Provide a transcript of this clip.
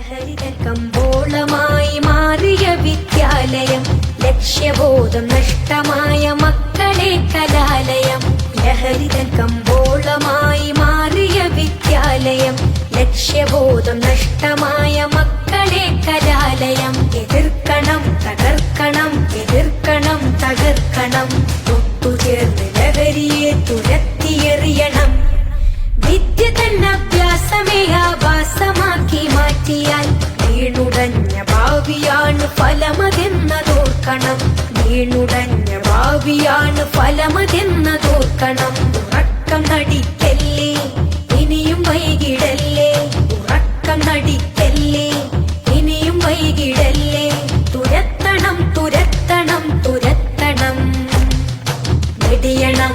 ലഹരിതൻ കമ്പോളമായി മാറിയ വിദ്യാലയം ലക്ഷ്യബോധം നഷ്ടമായ മക്കളെ കലാലയം. ലഹരിതൻ കമ്പോളമായി മാറിയ വിദ്യാലയം ലക്ഷ്യബോധം നഷ്ടമായ മക്കളെ കലാലയം. എതിർക്കണം തകർക്കണം എതിർക്കണം തകർക്കണം. ഭാവിയാണ് ഫലമതെന്നതോർക്കണം വീണുടഞ്ഞ ഭാവിയാണ് ഫലമതെന്നതോർക്കണം ഉറക്കം നടിക്കല്ലേ? ഇനിയും വൈകിടല്ലേ? ഉറക്കം നടിക്കല്ലേ? ഇനിയും വൈകിടല്ലേ? തുരത്തണം തുരത്തണം തുരത്തണം. വെടിയണം